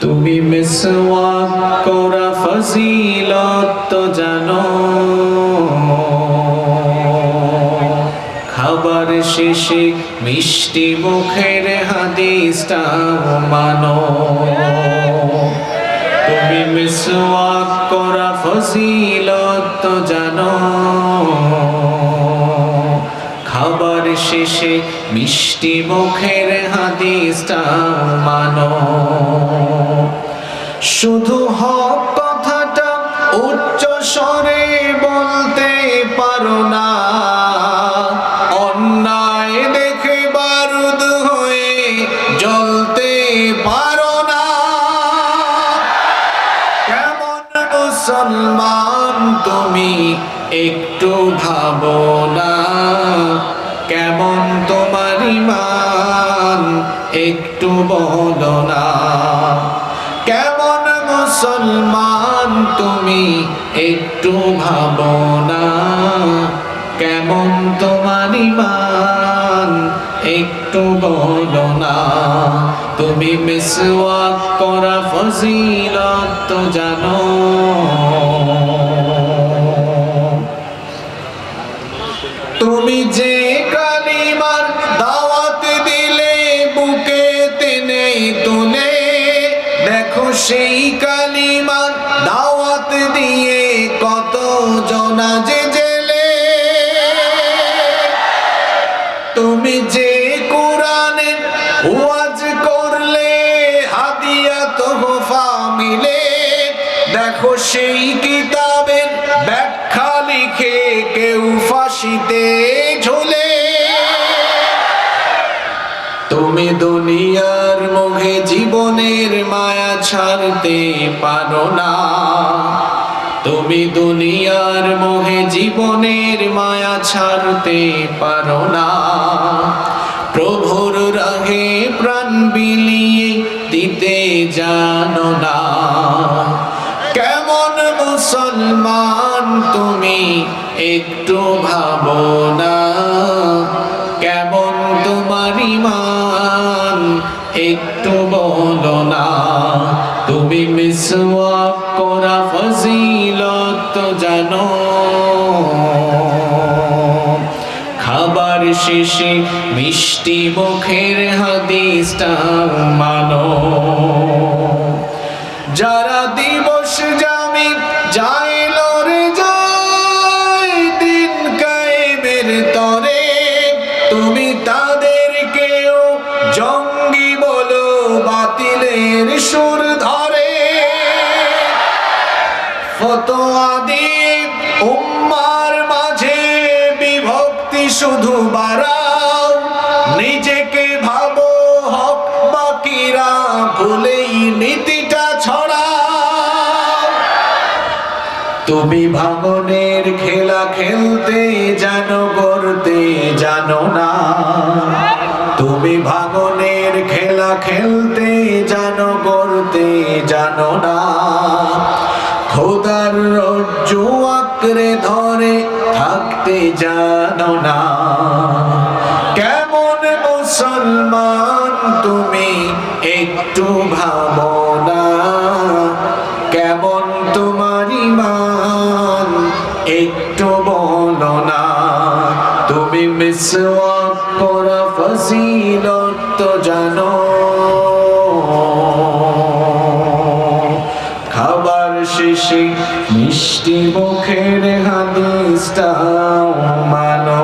তুমি মিসওয়াক করা ফজিলত তো জানো। খাবার শেষে মিষ্টি মুখের হাদিসটাও মানো। তুমি মিসওয়াক করা ফজিলত তো জানো। শেষে মিষ্টি মুখের হাদিসটাও মানো। শুধু হক কথাটা উচ্চ স্বরে বলতে পারো না। অন্যায় দেখে হয়ে পারো না। কেমন মুসলমান তুমি একটু ভাবো না। কেমন তোমার ইমান একটু বলো না। কেমন মুসলমান তুমি? একটু ভাবো না। কেমন তোমার ইমান একটু বলো না। তুমি মিসওয়াক করা ফজিলত তো জানো। তুমি যে সেই কালিমার দাওয়াত দিয়ে কত জনা যে জেলে। তুমি যে কোরআনে ওয়াজ করলে, হাদিয়া তোহফা মিলে। দেখো সেই কিতাবের ব্যাখ্যা লিখে কেউ ফাঁসিতে ঝোলে। তুমি দুনিয়ার মুখে জীবনের মায়া ছাড়তে পারো না। তুমি দুনিয়ার মোহে জীবনের মায়া ছাড়তে পারো না। প্রভুর রাহে প্রাণ বিলিয়ে দিতে জানো না। কেমন মুসলমান তুমি একটু ভাবো না। কেমন তোমার ইমান একটু মিসওয়াক করা ফজিলত জানো। খাবার শেষে মিষ্টি মুখের হাদিসটা মানো। যারা দিবস জামি যাইল ফতোয়া দিয়ে উম্মার মাঝে বিভক্তি শুধু বাড়াও। নিজেকে ভাবো হক বাকিরা ভুলেই নীতিটা ছড়াও। তুমি ভাঙনের খেলা খেলতে জানো করতে জানো না। তুমি ভাঙনের খেলা খেলতে জানো করতে জানো না। খোদার রজ্জু আঁকড়ে ধরে থাকতে জানো না। কেমন মুসলমান তুমি একটু ভাবো না। কেমন তোমার ইমান একটু বলো না। তুমি ফজিলত তো জানো। শেষে মিষ্টি মুখের হাদিসটাও মানো।